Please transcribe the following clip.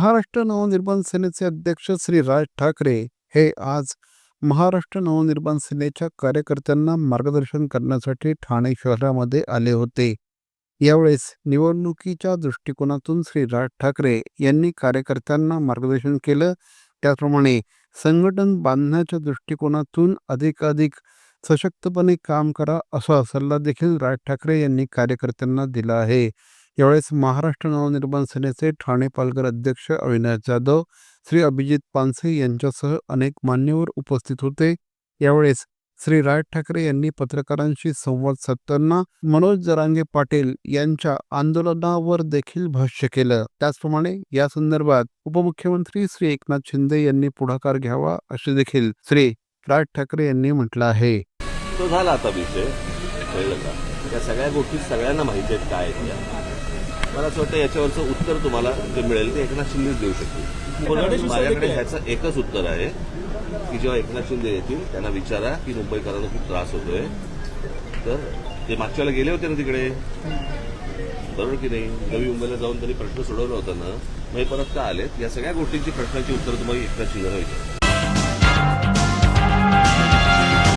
महाराष्ट्र नवनिर्माण सेनेचे अध्यक्ष श्री राज ठाकरे हे आज महाराष्ट्र नवनिर्माण सेनेच्या कार्यकर्त्यांना मार्गदर्शन करण्यासाठी ठाणे शहरामध्ये आले होते. यावेळेस निवडणुकीच्या दृष्टिकोनातून श्री राज ठाकरे यांनी कार्यकर्त्यांना मार्गदर्शन केलं. त्याचप्रमाणे संघटन बांधण्याच्या दृष्टिकोनातून अधिकाधिक सशक्तपणे काम करा असा सल्ला देखील राज ठाकरे यांनी कार्यकर्त्यांना दिला आहे. यावेळेस महाराष्ट्र नवनिर्माण सेनेचे ठाणे पालघर अध्यक्ष अविनाश जाधव श्री अभिजित पानसे यांच्यासह अनेक मान्यवर उपस्थित होते. यावेळेस श्री राज ठाकरे यांनी पत्रकारांशी संवाद साधताना मनोज जरांगे पाटील यांच्या आंदोलनावर देखील भाष्य केलं. त्याचप्रमाणे या संदर्भात उपमुख्यमंत्री श्री एकनाथ शिंदे यांनी पुढाकार घ्यावा असे देखील श्री राज ठाकरे यांनी म्हटलं आहे. तो झाला आता विषय त्या सगळ्या गोष्टी सगळ्यांना माहिती आहेत काय मला असं वाटतं याच्यावरचं उत्तर तुम्हाला जे मिळेल ते एकनाथ शिंदेच देऊ शकतील. माझ्याकडे ह्याचं एकच उत्तर आहे की जेव्हा एकनाथ शिंदे येतील त्यांना विचारा की मुंबईकरांना खूप त्रास होतोय. तर ते मागच्या वेळेला गेले होते ना तिकडे. बरोबर की नाही? नवी मुंबईला जाऊन त्यांनी प्रश्न सोडवला होता ना. मग परत का आलेत? या सगळ्या गोष्टींची प्रश्नांची उत्तर तुम्हाला एकनाथ शिंदेला विचारा